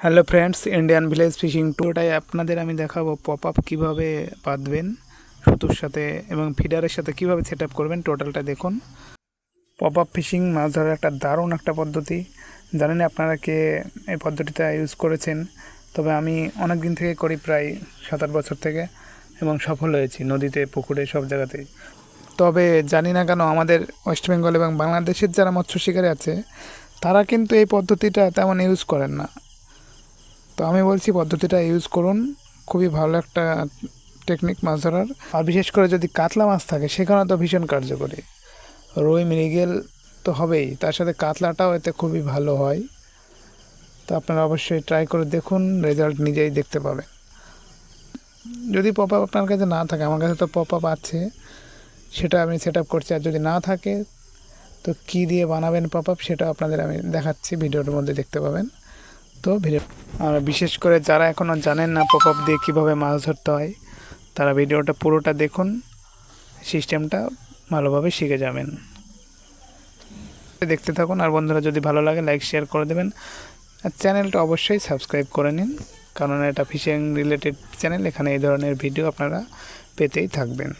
Hello friends Indian village fishing টুরটাই আপনাদের আমি দেখাবো পপ আপ কীভাবে বাঁধবেন, সুতোর সাথে এবং ফিডারের সাথে কীভাবে সেট করবেন টোটালটা দেখুন। পপ আপ ফিশিং মাছ ধরার একটা দারুণ একটা পদ্ধতি। জানেন আপনারা কে এই পদ্ধতিটা ইউজ করেছেন? তবে আমি অনেক দিন থেকে করি প্রায় সাত আট বছর থেকে এবং সফল হয়েছি নদীতে, পুকুরে, সব জায়গাতেই। তবে জানি না কেন আমাদের ওয়েস্ট বেঙ্গল এবং বাংলাদেশের যারা মৎস্য শিকারী আছে, তারা কিন্তু এই পদ্ধতিটা তেমন ইউজ করেন না। তো আমি বলছি পদ্ধতিটা ইউজ করুন। খুবই ভালো একটা টেকনিক মাছ ধরার। আর বিশেষ করে যদি কাতলা মাছ থাকে সেখানে তো ভীষণ কার্যকরী। রুই, মৃগেল তো হবেই। তার সাথে কাতলাটাও এতে খুবই ভালো হয়। তো আপনারা অবশ্যই ট্রাই করে দেখুন রেজাল্ট নিজেই দেখতে পাবেন। যদি পপ আপ আপনার কাছে না থাকে, আমার কাছে তো পপ আপ আছে। সেটা আমি সেট আপ করছি। আর যদি না থাকে, তো কী দিয়ে বানাবেন পপ আপ সেটা আপনাদের আমি দেখাচ্ছি। ভিডিওর মধ্যে দেখতে পাবেন। তো ভিডিও আর বিশেষ করে যারা এখনও জানেন না পপ আপ দিয়ে কীভাবে মাছ ধরতে হয়, তারা ভিডিওটা পুরোটা দেখুন সিস্টেমটা ভালোভাবে শিখে যাবেন। দেখতে থাকুন, আর বন্ধুরা যদি ভালো লাগে লাইক শেয়ার করে দেবেন। আর চ্যানেলটা অবশ্যই সাবস্ক্রাইব করে নিন, কারণ এটা ফিশিং রিলেটেড চ্যানেল এখানে এই ধরনের ভিডিও আপনারা পেতেই থাকবেন।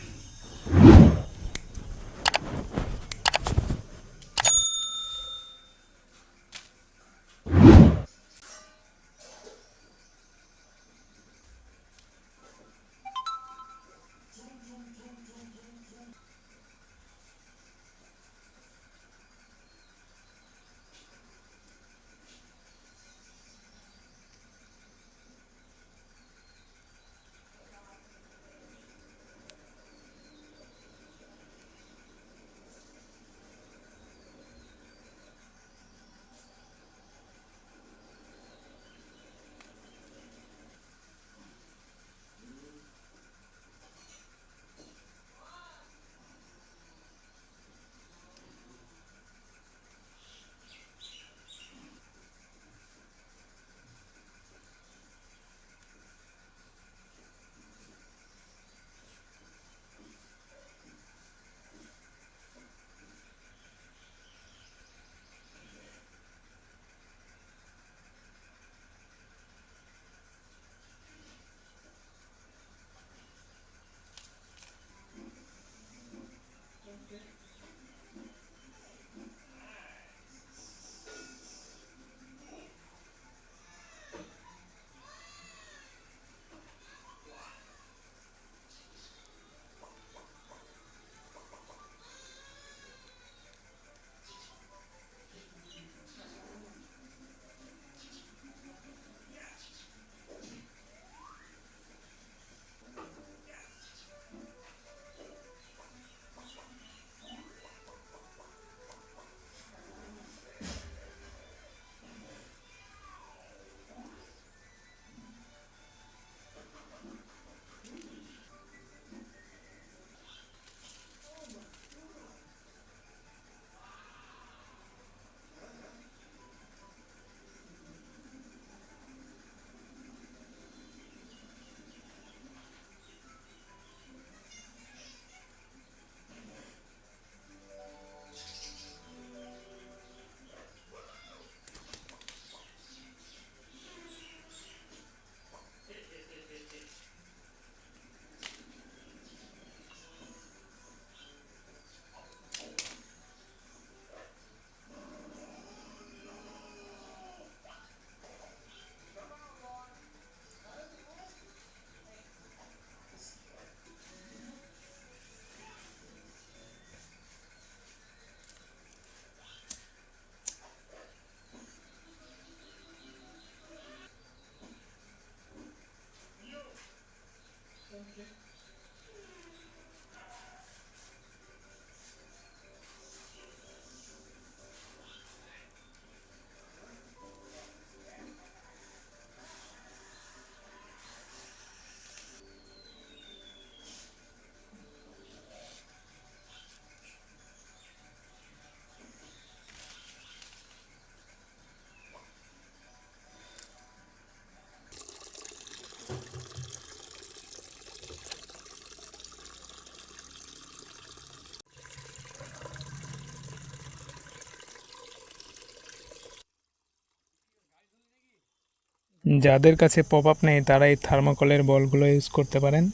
যাদের কাছে পপ আপ নেই, তারা এই থার্মোকলের বলগুলো ইউজ করতে পারেন।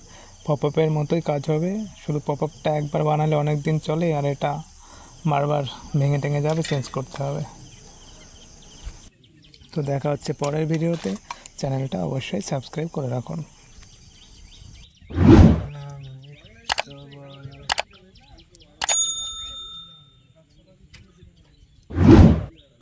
পপ আপের মতোই কাজ হবে। শুধু পপ আপটা একবার বানালে অনেক দিন চলে, আর এটা বারবার ভেঙে টেঙে যাবে চেঞ্জ করতে হবে। তো দেখা হচ্ছে পরের ভিডিওতে চ্যানেলটা অবশ্যই সাবস্ক্রাইব করে রাখুন।